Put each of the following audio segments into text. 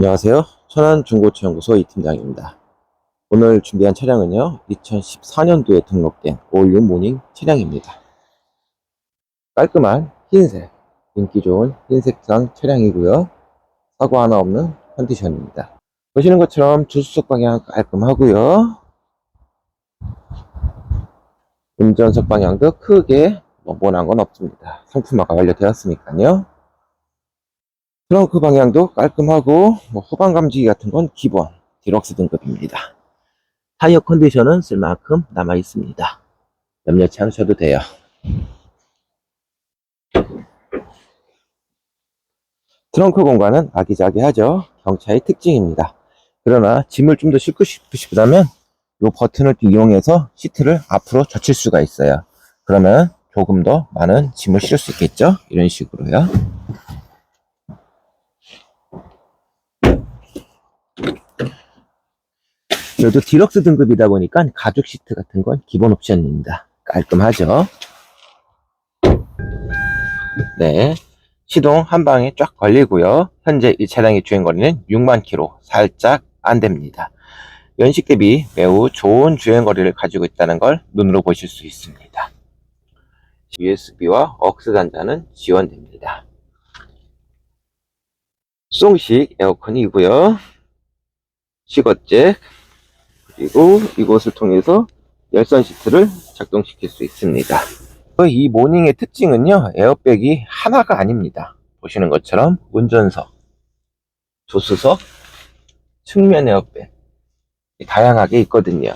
안녕하세요. 천안중고차연구소 이팀장입니다. 오늘 준비한 차량은요, 2014년도에 등록된 올류 모닝 차량입니다. 깔끔한 흰색, 인기 좋은 흰색상 차량이고요. 사고 하나 없는 컨디션입니다. 보시는 것처럼 주수석 방향 깔끔하고요. 운전석 방향도 크게 뭐 모난 건 없습니다. 상품화가 완료되었으니까요. 트렁크 방향도 깔끔하고 뭐 후방 감지기 같은 건 기본 디럭스 등급입니다. 타이어 컨디션은 쓸만큼 남아 있습니다. 염려치 않으셔도 돼요. 트렁크 공간은 아기자기하죠. 경차의 특징입니다. 그러나 짐을 좀 더 싣고 싶으시다면 이 버튼을 이용해서 시트를 앞으로 젖힐 수가 있어요. 그러면 조금 더 많은 짐을 실을 수 있겠죠? 이런 식으로요. 그래도 디럭스 등급이다 보니까 가죽 시트 같은 건 기본 옵션입니다. 깔끔하죠? 네. 시동 한 방에 쫙 걸리고요. 현재 이 차량의 주행거리는 6만 킬로 살짝 안 됩니다. 연식 대비 매우 좋은 주행거리를 가지고 있다는 걸 눈으로 보실 수 있습니다. USB와 억스 단자는 지원됩니다. 송식 에어컨이고요. 시거잭 그리고 이곳을 통해서 열선 시트를 작동시킬 수 있습니다. 이 모닝의 특징은요, 에어백이 하나가 아닙니다. 보시는 것처럼 운전석, 조수석, 측면 에어백 다양하게 있거든요.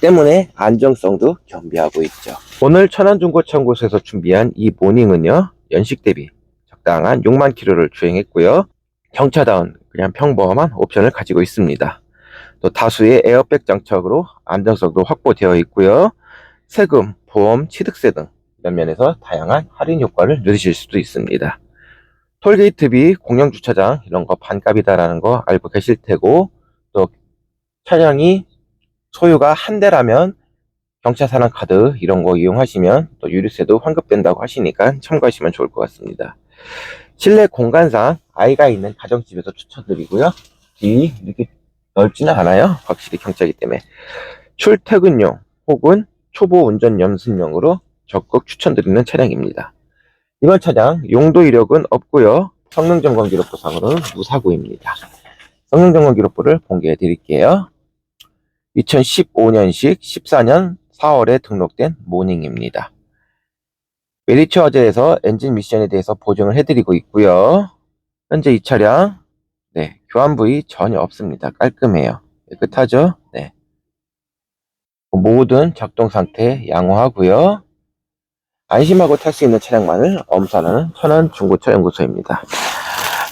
때문에 안정성도 겸비하고 있죠. 오늘 천안중고차연구소에서 준비한 이 모닝은요, 연식 대비 적당한 6만 킬로를 주행했고요. 경차다운 그냥 평범한 옵션을 가지고 있습니다. 또 다수의 에어백 장착으로 안정성도 확보되어 있고요. 세금, 보험, 취득세 등 이런 면에서 다양한 할인 효과를 누리실 수도 있습니다. 톨게이트비, 공영주차장 이런 거 반값이다라는 거 알고 계실 테고 또 차량이 소유가 한 대라면 경차사랑 카드 이런 거 이용하시면 또 유류세도 환급된다고 하시니까 참고하시면 좋을 것 같습니다. 실내 공간상 아이가 있는 가정집에서 추천드리고요. 뒤 이렇게 넓지는 않아요. 확실히 경차이기 때문에. 출퇴근용 혹은 초보 운전 연습용으로 적극 추천드리는 차량입니다. 이번 차량 용도 이력은 없고요. 성능 점검 기록부상으로는 무사고입니다. 성능 점검 기록부를 공개해 드릴게요. 2015년식 14년 4월에 등록된 모닝입니다. 메리츠 화재에서 엔진 미션에 대해서 보증을 해드리고 있고요. 현재 이 차량 네, 교환 부위 전혀 없습니다. 깔끔해요. 깨끗하죠? 네. 모든 작동 상태 양호하고요. 안심하고 탈 수 있는 차량만을 엄선하는 천안 중고차 연구소입니다.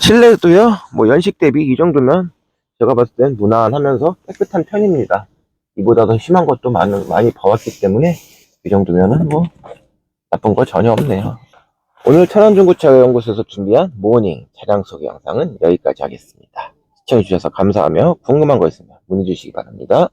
실내도요, 뭐 연식 대비 이 정도면 제가 봤을 땐 무난하면서 깨끗한 편입니다. 이보다 더 심한 것도 많이, 많이 봐왔기 때문에 이 정도면은 뭐 나쁜 거 전혀 없네요. 오늘 천안중고차 연구소에서 준비한 모닝 차량 소개 영상은 여기까지 하겠습니다. 시청해주셔서 감사하며 궁금한 거 있으면 문의 주시기 바랍니다.